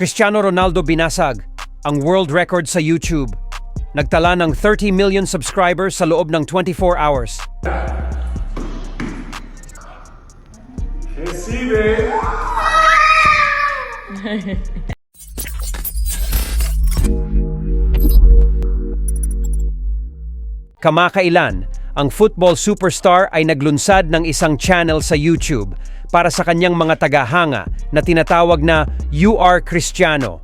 Cristiano Ronaldo binasag ang world record sa YouTube. Nagtala ng 30 million subscribers sa loob ng 24 hours. Recibe. Kamakailan, ang football superstar ay naglunsad ng isang channel sa YouTube para sa kanyang mga tagahanga na tinatawag na You Are Cristiano.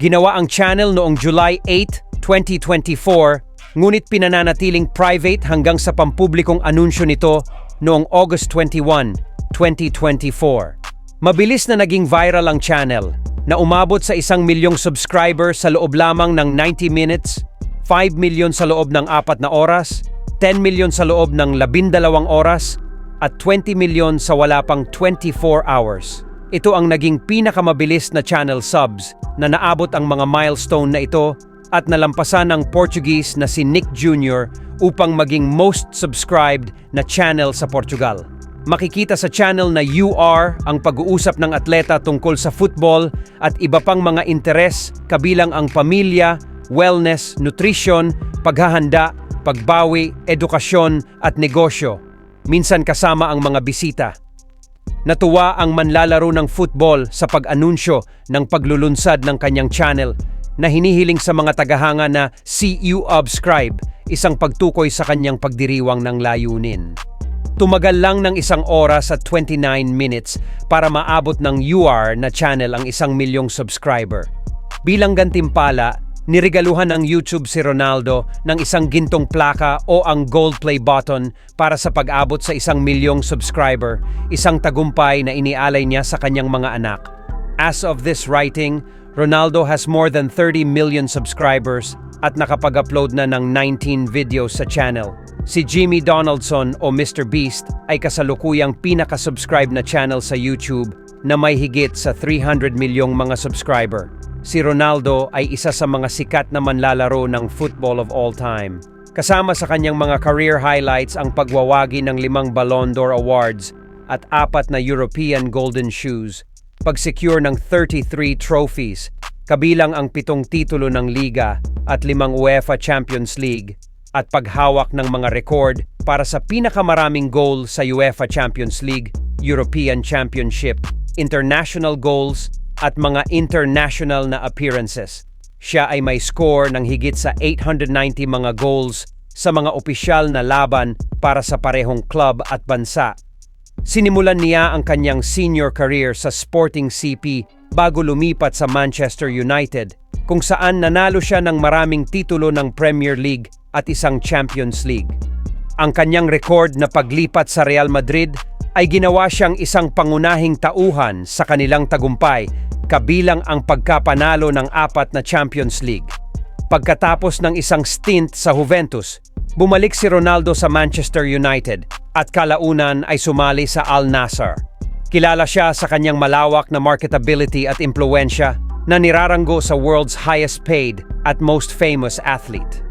Ginawa ang channel noong July 8, 2024, ngunit pinananatiling private hanggang sa pampublikong anunsyo nito noong August 21, 2024. Mabilis na naging viral ang channel na umabot sa isang milyong subscriber sa loob lamang ng 90 minutes 5 milyon sa loob ng apat na oras, 10 milyon sa loob ng labindalawang oras, at 20 milyon sa wala pang 24 hours. Ito ang naging pinakamabilis na channel subs na naabot ang mga milestone na ito at nalampasan ng Portuguese na si Nick Jr. upang maging most subscribed na channel sa Portugal. Makikita sa channel na UR ang pag-uusap ng atleta tungkol sa football at iba pang mga interes kabilang ang pamilya, wellness, nutrition, paghahanda, pagbawi, edukasyon at negosyo. Minsan kasama ang mga bisita. Natuwa ang manlalaro ng football sa pag-anunsyo ng paglulunsad ng kanyang channel na hinihiling sa mga tagahanga na you subscribe, isang pagtukoy sa kanyang pagdiriwang ng layunin. Tumagal lang ng isang oras at 29 minutes para maabot ng UR na channel ang isang milyong subscriber. Bilang gantimpala, Niregaluhan ng YouTube si Ronaldo ng isang gintong plaka o ang gold play button para sa pag-abot sa isang milyong subscriber, isang tagumpay na inialay niya sa kanyang mga anak. As of this writing, Ronaldo has more than 30 million subscribers at nakapag-upload na ng 19 videos sa channel. Si Jimmy Donaldson o Mr. Beast ay kasalukuyang pinaka-subscribe na channel sa YouTube na may higit sa 300 milyong mga subscriber. Si Ronaldo ay isa sa mga sikat na manlalaro ng football of all time. Kasama sa kanyang mga career highlights ang pagwawagi ng limang Ballon d'Or Awards at apat na European Golden Shoes, pag-secure ng 33 trophies, kabilang ang pitong titulo ng Liga at limang UEFA Champions League, at paghawak ng mga record para sa pinakamaraming goal sa UEFA Champions League, European Championship, international goals at mga international na appearances. Siya ay may score ng higit sa 890 mga goals sa mga opisyal na laban para sa parehong club at bansa. Sinimulan niya ang kanyang senior career sa Sporting CP bago lumipat sa Manchester United, kung saan nanalo siya ng maraming titulo ng Premier League at isang Champions League. Ang kanyang record na paglipat sa Real Madrid ay ginawa siyang isang pangunahing tauhan sa kanilang tagumpay kabilang ang pagkapanalo ng apat na Champions League. Pagkatapos ng isang stint sa Juventus, bumalik si Ronaldo sa Manchester United at kalaunan ay sumali sa Al Nassr. Kilala siya sa kanyang malawak na marketability at impluensya na niraranggo sa world's highest paid at most famous athlete.